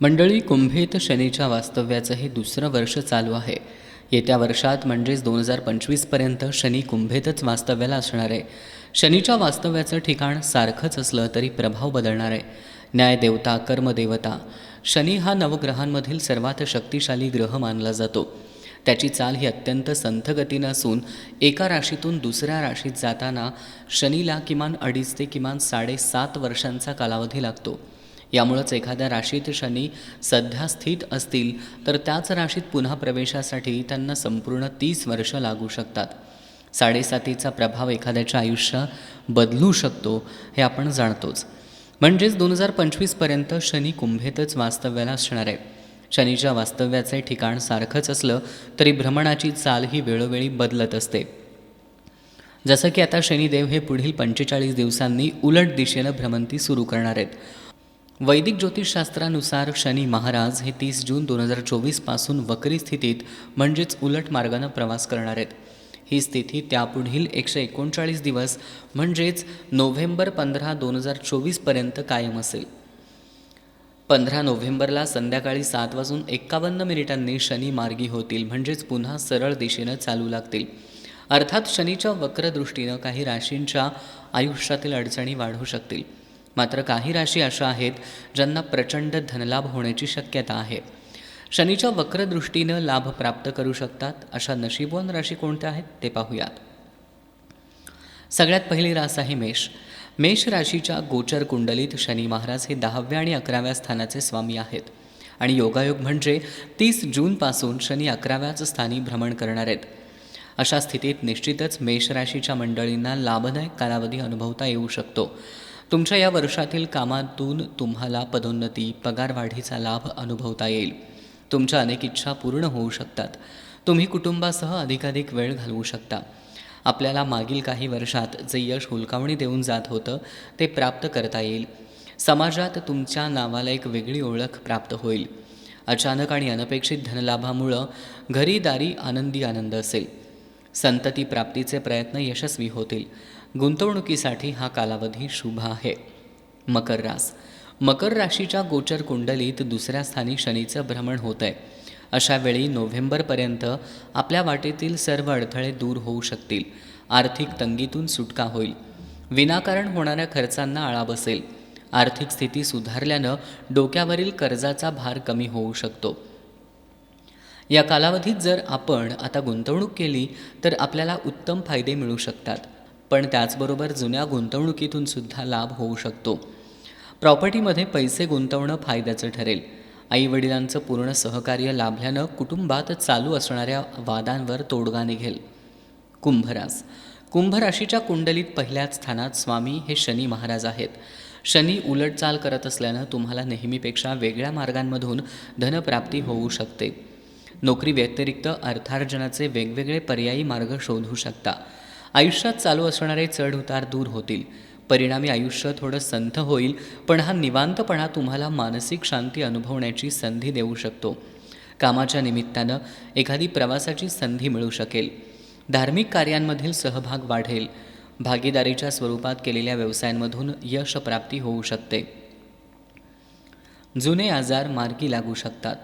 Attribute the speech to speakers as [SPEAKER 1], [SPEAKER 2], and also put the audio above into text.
[SPEAKER 1] मंडळी कुंभेत शनीच्या वास्तव्याचं हे दुसरं वर्ष चालू आहे. येत्या वर्षात म्हणजेच दोन हजार पंचवीसपर्यंत शनी कुंभेतच वास्तव्याला असणार आहे. शनीच्या वास्तव्याचं ठिकाण सारखंच असलं तरी प्रभाव बदलणार आहे. न्यायदेवता कर्मदेवता शनी हा नवग्रहांमधील सर्वात शक्तिशाली ग्रह मानला जातो. त्याची चाल ही अत्यंत संथगतीनं असून एका राशीतून दुसऱ्या राशीत जाताना शनीला किमान अडीच ते किमान साडेसात वर्षांचा कालावधी लागतो. यामुळंच एखाद्या राशीत शनी सध्या स्थित असतील तर त्याच राशीत पुन्हा प्रवेशासाठी त्यांना संपूर्ण तीस वर्ष लागू शकतात. साडेसातीचा प्रभाव एखाद्याच्या आयुष्य बदलू शकतो हे आपण जाणतोच. म्हणजेच दोन हजार पंचवीसपर्यंत शनी कुंभेतच वास्तव्याला असणार आहे. शनीच्या वास्तव्याचे ठिकाण सारखंच असलं तरी भ्रमणाची चाल ही वेळोवेळी बदलत असते. जसं की आता शनिदेव हे पुढील पंचेचाळीस दिवसांनी उलट दिशेनं भ्रमंती सुरू करणार आहेत. वैदिक ज्योतिषशास्त्रानुसार शनी महाराज हे तीस जून दोन हजार चोवीसपासून वक्री स्थितीत म्हणजेच उलट मार्गानं प्रवास करणार आहेत. ही स्थिती त्यापुढील एकशे एकोणचाळीस दिवस म्हणजेच नोव्हेंबर पंधरा दोन हजार चोवीसपर्यंत कायम असेल. पंधरा नोव्हेंबरला संध्याकाळी सात वाजून एक्कावन्न मिनिटांनी शनी मार्गी होतील म्हणजेच पुन्हा सरळ दिशेनं चालू लागतील. अर्थात शनीच्या वक्रदृष्टीनं काही राशींच्या आयुष्यातील अडचणी वाढू शकतील. मात्र काही राशी अशा आहेत ज्यांना प्रचंड धनलाभ होण्याची शक्यता आहे. शनीच्या वक्रदृष्टीनं लाभ प्राप्त करू शकतात अशा नशीबवान राशी कोणत्या आहेत ते पाहूयात. सगळ्यात पहिली रास आहे मेष. मेष राशीच्या गोचर कुंडलीत शनी महाराज हे दहाव्या आणि अकराव्या स्थानाचे स्वामी आहेत. आणि योगायोग म्हणजे तीस जूनपासून शनी अकराव्याच स्थानी भ्रमण करणार आहेत. अशा स्थितीत निश्चितच मेष राशीच्या मंडळींना लाभदायक कालावधी अनुभवता येऊ शकतो. तुमच्या या वर्षातील कामातून तुम्हाला पदोन्नती पगारवाढीचा लाभ अनुभवता येईल. तुमच्या अनेक इच्छा पूर्ण होऊ शकतात. तुम्ही कुटुंबासह अधिकाधिक वेळ घालवू शकता. आपल्याला मागील काही वर्षात जे यश हुलकावणी देऊन जात होतं ते प्राप्त करता येईल. समाजात तुमच्या नावाला एक वेगळी ओळख प्राप्त होईल. अचानक आणि अनपेक्षित धनलाभामुळं घरी दारी आनंदी आनंद असेल. संतती प्राप्तीचे प्रयत्न यशस्वी होतील. गुंतवणुकीसाठी हा कालावधी शुभ आहे. मकर रास. मकर राशीच्या गोचर कुंडलीत दुसऱ्या स्थानी शनीचं भ्रमण होत आहे अशा वेळी नोव्हेंबरपर्यंत आपल्या वाटेतील सर्व अडथळे दूर होऊ शकतील. आर्थिक तंगीतून सुटका होईल. विनाकारण होणाऱ्या खर्चांना आळा बसेल. आर्थिक स्थिती सुधारल्यानं डोक्यावरील कर्जाचा भार कमी होऊ शकतो. या कालावधीत जर आपण आता गुंतवणूक केली तर आपल्याला उत्तम फायदे मिळू शकतात. पण त्याचबरोबर जुन्या गुंतवणुकीतून सुद्धा लाभ होऊ शकतो. प्रॉपर्टीमध्ये पैसे गुंतवणं फायद्याचं ठरेल. आईवडिलांचं पूर्ण सहकार्य लाभल्यानं कुटुंबात चालू असणाऱ्या वादांवर तोडगा निघेल. कुंभरास. कुंभराशीच्या कुंडलीत पहिल्याच स्थानात स्वामी हे शनी महाराज आहेत. शनी उलटचाल करत असल्यानं तुम्हाला नेहमीपेक्षा वेगळ्या मार्गांमधून धनप्राप्ती होऊ शकते. नोकरी व्यतिरिक्त अर्थार्जनाचे वेगवेगळे पर्यायी मार्ग शोधू शकता. आयुष्यात चालू असणारे चढ उतार दूर होतील. परिणामी आयुष्य थोडं संथ होईल पण हा निवांतपणा तुम्हाला मानसिक शांती अनुभवण्याची संधी देऊ शकतो. कामाच्या निमित्तानं एखादी प्रवासाची संधी मिळू शकेल. धार्मिक कार्यांमधील सहभाग वाढेल. भागीदारीच्या स्वरूपात केलेल्या व्यवसायांमधून यश प्राप्ती होऊ शकते. जुने आजार मार्गी लागू शकतात.